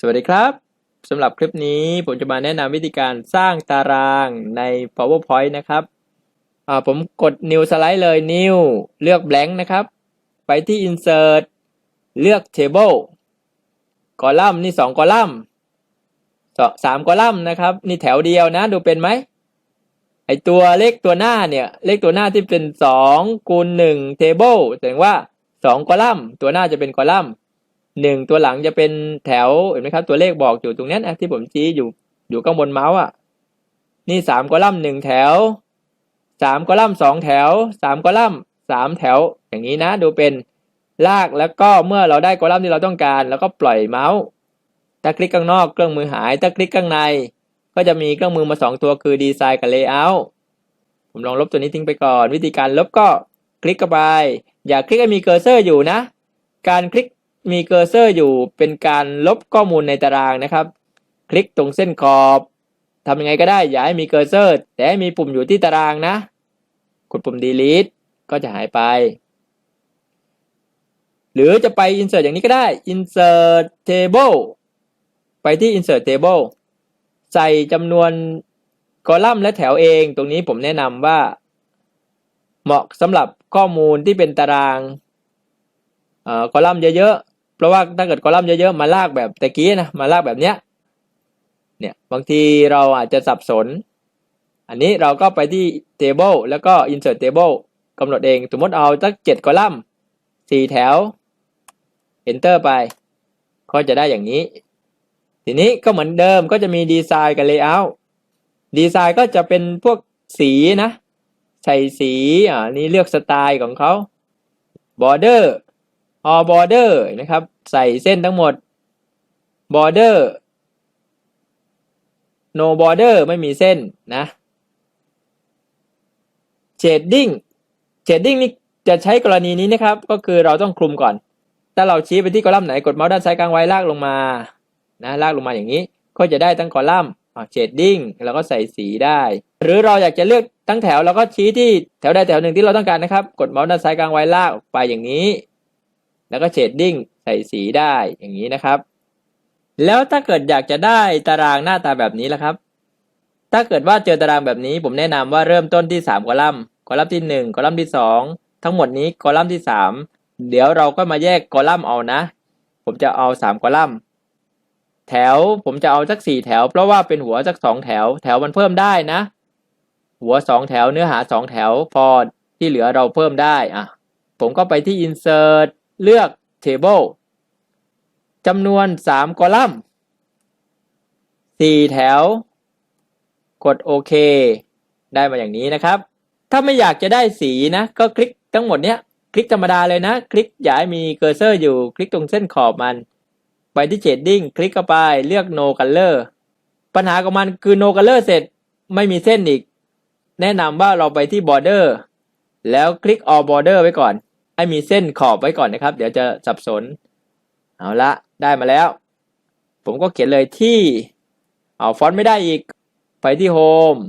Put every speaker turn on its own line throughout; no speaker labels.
สวัสดีครับสำหรับคลิปนี้ผมจะมาแนะนำวิธีการสร้างตารางใน PowerPoint นะครับผมกด New Slide เลย New เลือก Blank นะครับ ไปที่ Insert เลือก Table กอลัมน์นี่สองกอลัมน์สองสามกอลัมน์นะครับ นี่แถวเดียวนะ ดูเป็นไหมไอตัวเลขตัวหน้าเนี่ย เลขตัวหน้าที่เป็นสองคูณหนึ่ง Table แสดงว่าสองกอลัมน์ ตัวหน้าจะเป็นกอลัมน์ หนึ่งตัวหลังจะเป็นแถวเห็นไหมครับ ตัวเลขบอกอยู่ตรงนี้นะที่ผมชี้อยู่อยู่ข้างบนเมาส์อะ นี่สามกอลัมน์หนึ่งแถวสามกอลัมน์สองแถวสามกอลัมน์สามแถว อย่างนี้นะ ดูเป็นลากแล้วก็เมื่อเราได้กอลัมน์ที่เราต้องการ แล้วก็ปล่อยเมาส์ถ้าคลิกข้างนอกเครื่องมือหายถ้าคลิกข้างใน ก็จะมีเครื่องมือมาสองตัวคือดีไซน์กับเลเยอร์ผมลองลบตัวนี้ทิ้งไปก่อน วิธีการลบก็คลิกเข้าไป อย่าคลิกให้มีเคอร์เซอร์อยู่นะ การคลิก มีเคอร์เซอร์อยู่เป็นการลบข้อมูลในตารางนะครับ คลิกตรงเส้นขอบทำยังไงก็ได้อย่าให้มีเคอร์เซอร์ แต่ให้มีปุ่มอยู่ที่ตารางนะ กดปุ่ม delete ก็จะหายไป หรือจะไป insert อย่างนี้ก็ได้ insert table ไปที่ insert table ใส่จำนวนคอลัมน์และแถวเอง ตรงนี้ผมแนะนำว่า เหมาะสำหรับข้อมูลที่เป็นตารางคอลัมน์เยอะ เพราะว่าถ้าเกิดคอลัมน์เยอะๆมาลากแบบตะกี้นะมาลากแบบเนี้ยเนี่ยบางทีเราอาจจะสับสน อันนี้เราก็ไปที่ table แล้วก็ insert table กำหนดเอง สมมติเอาสักเจ็ดคอลัมน์สี่แถว enter ไป ก็จะได้อย่างนี้ ทีนี้ก็เหมือนเดิมก็จะมีดีไซน์กับ layout ดีไซน์ก็จะเป็นพวกสีนะ ใส่สีอ่านี่เลือกสไตล์ของเขา border all border นะครับ ใส่เส้นทั้งหมด border no border ไม่มีเส้นนะ shading shading นี่จะใช้กรณีนี้นะครับ ก็คือเราต้องคลุมก่อน ถ้าเราชี้ไปที่คอลัมน์ไหน กดเมาส์ด้านซ้ายกลางไว้ลากลงมา นะ ลากลงมาอย่างนี้ ก็จะได้ทั้งคอลัมน์เชดดิ้งแล้วก็ใส่สีได้ หรือเราอยากจะเลือกทั้งแถวเราก็ชี้ที่แถวใดแถวหนึ่งที่เราต้องการนะครับ กดเมาส์ด้านซ้ายกลางไว้ลากออกไปอย่างนี้ แล้วก็เชดดิ้งใส่สีได้อย่างนี้นะครับ แล้วถ้าเกิดอยากจะได้ตารางหน้าตาแบบนี้ละครับ ถ้าเกิดว่าเจอตารางแบบนี้ ผมแนะนำว่าเริ่มต้นที่ 3 คอลัมน์ คอลัมน์ที่ 1 คอลัมน์ที่ 2 ทั้งหมดนี้คอลัมน์ที่ 3 เดี๋ยวเราก็มาแยกคอลัมน์เอานะ ผมจะเอา 3 คอลัมน์ แถวผมจะเอาสักสี่แถว เพราะว่าเป็นหัวสักสองแถว แถวมันเพิ่มได้นะ หัวสองแถวเนื้อหาสองแถวพอที่เหลือเราเพิ่มได้อะผมก็ไปที่ insert เลือก table จำนวนสามคอลัมน์สีแถว กดโอเค ได้มาอย่างนี้นะครับ ถ้าไม่อยากจะได้สีนะ ก็คลิกทั้งหมดเนี้ย คลิกธรรมดาเลยนะ คลิกอย่าให้มีเคอร์เซอร์อยู่ คลิกตรงเส้นขอบมัน ไปที่ shading คลิกเข้าไป เลือก no color ปัญหาของมันคือ no color เสร็จ ไม่มีเส้นอีก แนะนำว่าเราไปที่ border แล้วคลิก all border ไว้ก่อน ให้มีเส้นขอบไว้ก่อนนะครับ เดี๋ยวจะสับสน เอาละได้มาแล้ว ผมก็เขียนเลยที่เอาฟอนต์ไม่ได้อีก ไปที่ home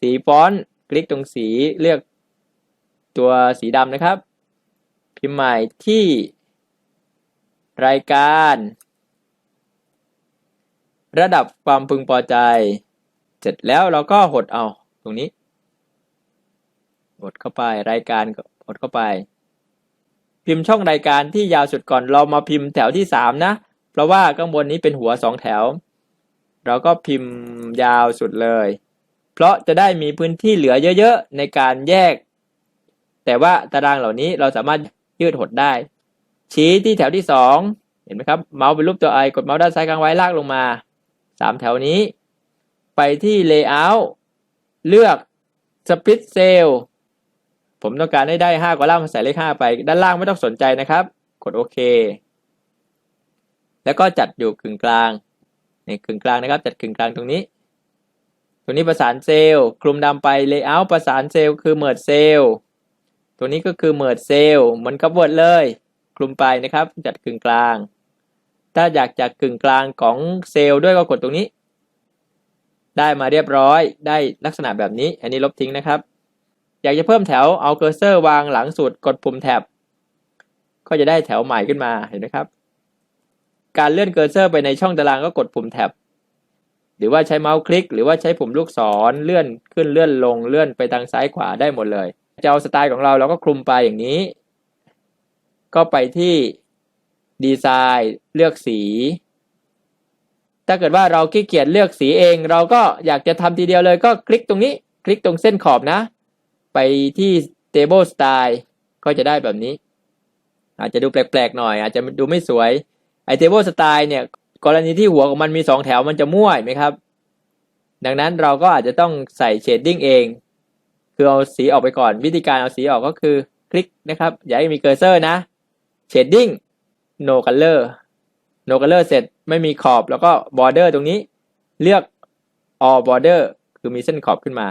สีฟอนต์คลิกตรงสีเลือกตัวสีดำนะครับ พิมพ์ใหม่ที่รายการ ระดับความพึงพอใจ เสร็จแล้วเราก็หดเอาตรงนี้กดเข้าไปรายการกดเข้าไป พิมพ์ช่องรายการที่ยาวสุดก่อนเรามาพิมพ์แถวที่สามนะ เพราะว่าข้างบนนี้เป็นหัวสองแถว เราก็พิมพ์ยาวสุดเลย เพราะจะได้มีพื้นที่เหลือเยอะๆในการแยก แต่ว่าตารางเหล่านี้เราสามารถยืดหดได้ ชี้ที่แถวที่สองเห็นไหมครับเมาส์เป็นรูปตัวไอกดเมาส์ด้านซ้ายกลางไว้ลากลงมาสามแถวนี้ ไปที่ layout เลือก split cell ผมต้องการให้ได้ห้ากอลัมน์ใส่เลขห้าไป ด้านล่างไม่ต้องสนใจนะครับ กดโอเค แล้วก็จัดอยู่กึ่งกลางในกึ่งกลางนะครับ จัดกึ่งกลางตรงนี้ ตรงนี้ประสานเซลล์ คลุมดำไป layout ประสานเซลล์คือ merge cell ตัวนี้ก็คือ merge cell เหมือนกับ word เลย คลุมไปนะครับ จัดกึ่งกลาง ถ้าอยากจัดกึ่งกลางของเซลล์ด้วยก็กดตรงนี้ ได้มาเรียบร้อย ได้ลักษณะแบบนี้ อันนี้ลบทิ้งนะครับ อยากจะเพิ่มแถวเอาเคอร์เซอร์วางหลังสุดกดปุ่มแท็บก็จะได้แถวใหม่ขึ้นมาเห็นไหมครับ การเลื่อนเคอร์เซอร์ไปในช่องตารางก็กดปุ่มแท็บหรือว่าใช้เมาส์คลิก หรือว่าใช้ปุ่มลูกศรเลื่อนขึ้นเลื่อนลงเลื่อนไปทางซ้ายขวาได้หมดเลยจะเอาสไตล์ของเราเราก็คลุมไปอย่างนี้ ก็ไปที่ดีไซน์เลือกสี ถ้าเกิดว่าเราขี้เกียจเลือกสีเอง เราก็อยากจะทำทีเดียวเลยก็คลิกตรงนี้ คลิกตรงเส้นขอบนะ ไปที่ table style ก็จะได้แบบนี้ อาจจะดูแปลกๆหน่อย อาจจะดูไม่สวยไอ table style เนี่ย กรณีที่หัวของมันมีสองแถวมันจะมั่วนไหมครับ ดังนั้นเราก็อาจจะต้องใส่เชดดิ้งเอง คือเอาสีออกไปก่อน วิธีการเอาสีออกก็คือคลิกนะครับ อย่าให้มีเคอร์เซอร์นะ shading no color no color เสร็จไม่มีขอบแล้วก็ border ตรงนี้ เลือก all border คือมีเส้นขอบขึ้นมา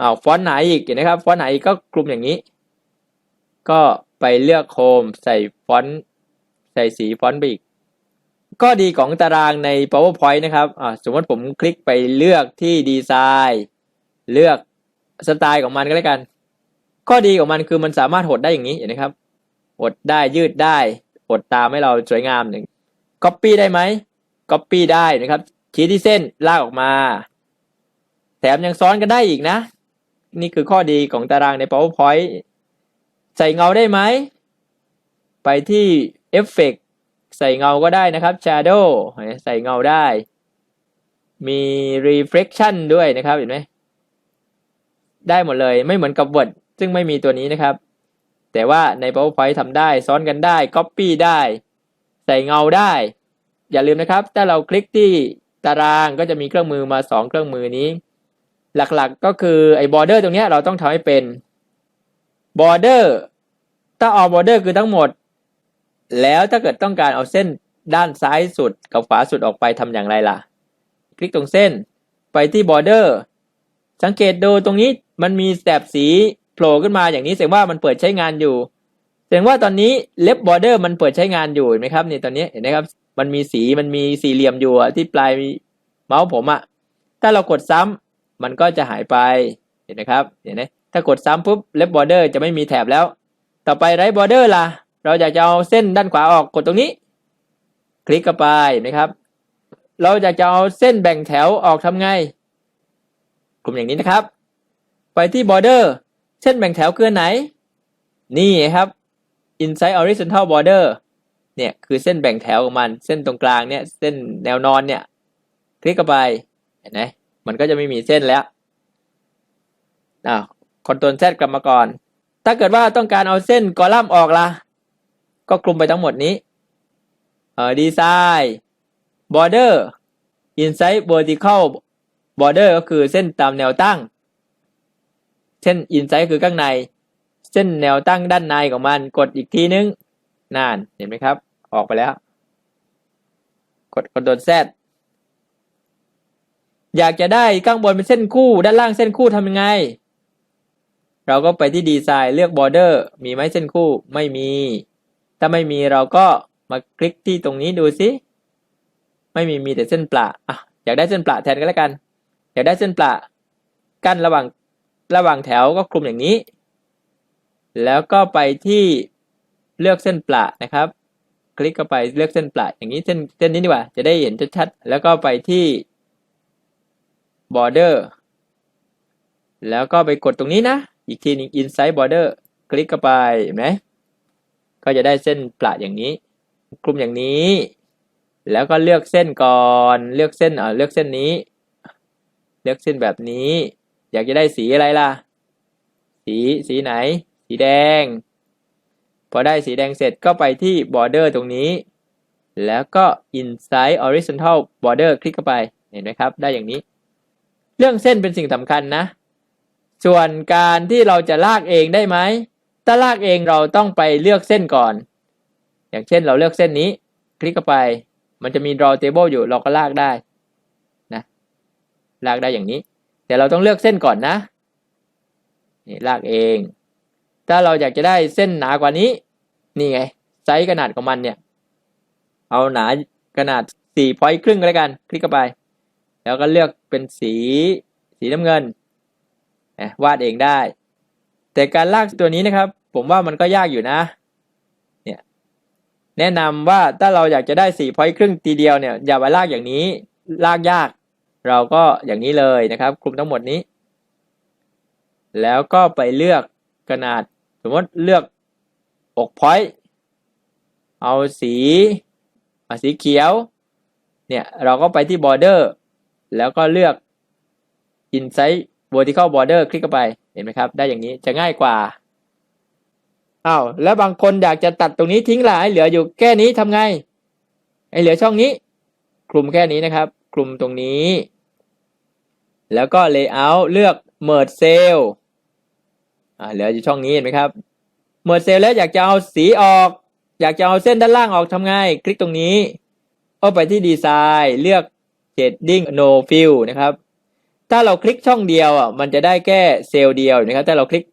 อ้าวฟอนต์ไหนอีกเห็นไหมครับฟอนต์ไหนอีกก็กลุ่มอย่างนี้ ก็ไปเลือกโคมใส่ฟอนต์ใส่สีฟอนต์ไปอีกก็ดีของตารางใน powerpoint นะครับอ่าสมมติผมคลิกไปเลือกที่ดีไซน์เลือกสไตล์ของมันก็แล้วกัน ข้อดีของมันคือมันสามารถหดได้อย่างนี้เห็นไหมครับหดได้ยืดได้หดตามให้เราสวยงามหนึ่ง copy ได้ไหม copy ได้นะครับชี้ที่เส้นลากออกมา แถมยังซ้อนกันได้อีกนะ นี่คือข้อดีของตารางใน powerpoint ใส่เงาได้ไหม ไปที่ effect ใส่เงาก็ได้นะครับ shadow ใส่เงาได้ มี reflection ด้วยนะครับเห็นไหม ได้หมดเลยไม่เหมือนกับ Word ซึ่งไม่มีตัวนี้นะครับ แต่ว่าใน PowerPoint ทำได้ ซ้อนกันได้ Copy ได้ ใส่เงาได้ อย่าลืมนะครับ ถ้าเราคลิกที่ตารางก็จะมีเครื่องมือมา 2 เครื่องมือนี้ หลักๆก็คือไอ้ border ตรงนี้เราต้องทำให้เป็น border ถ้า all border คือทั้งหมด แล้วถ้าเกิดต้องการเอาเส้นด้านซ้ายสุดกับขวาสุดออกไปทำอย่างไรล่ะ คลิกตรงเส้นไปที่ border สังเกตดูตรงนี้มันมีแถบสีโผล่ขึ้นมาอย่างนี้แสดงว่ามันเปิดใช้งานอยู่แสดงว่าตอนนี้เล็บบอร์เดอร์มันเปิดใช้งานอยู่เห็นไหมครับนี่ตอนนี้เห็นไหมครับ มันมีสีมันมีสี่เหลี่ยมอยู่ที่ปลายเมาส์ผมอะถ้าเรากดซ้ำ มันก็จะหายไปเห็นไหมครับเห็นไหมถ้ากดซ้ำปุ๊บเล็บบอร์เดอร์จะไม่มีแถบแล้ว ต่อไปไรบอร์เดอร์ล่ะ เราอยากจะเอาเส้นด้านขวาออกกดตรงนี้ คลิกเข้าไปนไหมครับ เราอยากจะเอาเส้นแบ่งแถวออกทำไง กลุ่มอย่างนี้นะครับ ไปที่ border เส้นแบ่งแถวคือไหน นี่ครับ inside horizontal border เนี่ยคือเส้นแบ่งแถวของมัน เส้นตรงกลางเนี่ย เส้นแนวนอนเนี่ย คลิกเข้าไปเห็นไหม มันก็จะไม่มีเส้นแล้วอ่าคอนโทรล Z กลับมาก่อน ถ้าเกิดว่าต้องการเอาเส้นกอลัมน์ออกล่ะ ก็กลุ่มไปทั้งหมดนี้ เอ่อ design border inside vertical border ก็คือเส้นตามแนวตั้ง เส้น inside คือข้างใน เส้นแนวตั้งด้านในของมัน กดอีกทีนึงนานเห็นไหมครับ ออกไปแล้ว กดกดโดนแซด อยากจะได้ข้างบนเป็นเส้นคู่ ด้านล่างเส้นคู่ทำยังไง เราก็ไปที่ดีไซน์เลือก border มีไหมเส้นคู่ไม่มี ถ้าไม่มีเราก็มาคลิกที่ตรงนี้ดูสิไม่มีมีแต่เส้นปลาอะอยากได้เส้นปลาแทนก็แล้วกัน อยากได้เส้นปลากั้นระหว่างระหว่างแถวก็คลุมอย่างนี้ แล้วก็ไปที่เลือกเส้นปลานะครับ คลิกเข้าไปเลือกเส้นปลาอย่างนี้เส้นเส้นนี้ดีกว่า จะได้เห็นชัดๆแล้วก็ไปที่ border แล้วก็ไปกดตรงนี้นะ อีกทีนึง inside border คลิกเข้าไปเห็นไหมก็จะได้เส้นปลาอย่างนี้คลุมอย่างนี้ แล้วก็เลือกเส้นก่อนเลือกเส้นอ่าเลือกเส้นนี้ เลือกเส้นแบบนี้ อยากจะได้สีอะไรล่ะ สีสีไหน สีแดง พอได้สีแดงเสร็จก็ไปที่ border ตรงนี้ แล้วก็ inside horizontal border คลิกเข้าไปเห็นไหมครับ ได้อย่างนี้ เรื่องเส้นเป็นสิ่งสำคัญนะ ส่วนการที่เราจะลากเองได้ไหมถ้าลากเองเราต้องไปเลือกเส้นก่อน อย่างเช่นเราเลือกเส้นนี้ คลิกเข้าไป มันจะมี draw table อยู่เราก็ลากได้นะลากได้อย่างนี้ แต่เราต้องเลือกเส้นก่อนนะนี่ลากเอง ถ้าเราอยากจะได้เส้นหนากว่านี้ นี่ไงไซส์ขนาดของมันเนี่ย เอาหนาขนาดสี่พอยต์ครึ่งก็แล้วกัน คลิกเข้าไป แล้วก็เลือกเป็นสีสีน้ำเงินวาดเองได้ แต่การลากตัวนี้นะครับ ผมว่ามันก็ยากอยู่นะเนี่ยแนะนำว่าถ้าเราอยากจะได้สี่พอยต์ครึ่งทีเดียวเนี่ยอย่าไปลากอย่างนี้ลากยาก เราก็อย่างนี้เลยนะครับคลุมทั้งหมดนี้ แล้วก็ไปเลือกขนาด สมมติเลือกอกพอยต์เอาสีเอาสีเขียวเนี่ยเราก็ไปที่ border แล้วก็เลือก inside vertical border คลิกเข้าไปเห็นไหมครับ ได้อย่างนี้จะง่ายกว่าอ้าวแล้วบางคนอยากจะตัดตรงนี้ทิ้งละให้เหลืออยู่แค่นี้ทำไงให้เหลือช่องนี้ คลุมแค่นี้นะครับ คลุมตรงนี้ แล้วก็ layout เลือก merge cell อ่าเหลืออยู่ช่องนี้เห็นไหมครับ merge cell แล้วอยากจะเอาสีออก อยากจะเอาเส้นด้านล่างออกทำไง คลิกตรงนี้ก็ไปที่ดีไซน์เลือก shading no fill นะครับ ถ้าเราคลิกช่องเดียวอะมันจะได้แค่เซลล์เดียวนะครับถ้าเราคลิก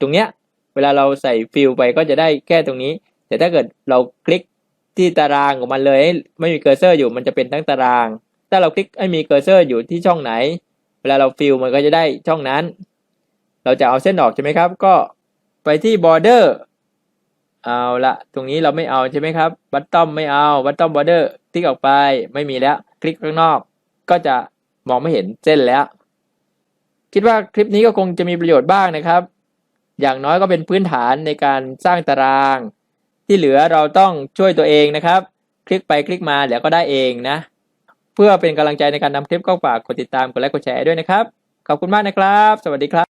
ตรงเนี้ย เวลาเราใส่ฟิลไปก็จะได้แค่ตรงนี้ แต่ถ้าเกิดเราคลิกที่ตารางของมันเลยให้ไม่มีเคอร์เซอร์อยู่มันจะเป็นทั้งตาราง ถ้าเราคลิกให้มีเคอร์เซอร์อยู่ที่ช่องไหน เวลาเราฟิลมันก็จะได้ช่องนั้น เราจะเอาเส้นออกใช่ไหมครับ ก็ไปที่ border เอาละตรงนี้เราไม่เอาใช่ไหมครับบัตตอมไม่เอาบัตตอมบอร์เดอร์คลิกออกไปไม่มีแล้ว คลิกข้างนอก ก็จะมองไม่เห็นเส้นแล้ว คิดว่าคลิปนี้ก็คงจะมีประโยชน์บ้างนะครับ อย่างน้อยก็เป็นพื้นฐานในการสร้างตาราง ที่เหลือเราต้องช่วยตัวเองนะครับ คลิกไปคลิกมาเดี๋ยวก็ได้เองนะ เพื่อเป็นกำลังใจในการทำคลิปก็ฝากกดติดตามกดไลค์กดแชร์ด้วยนะครับ ขอบคุณมากนะครับ สวัสดีครับ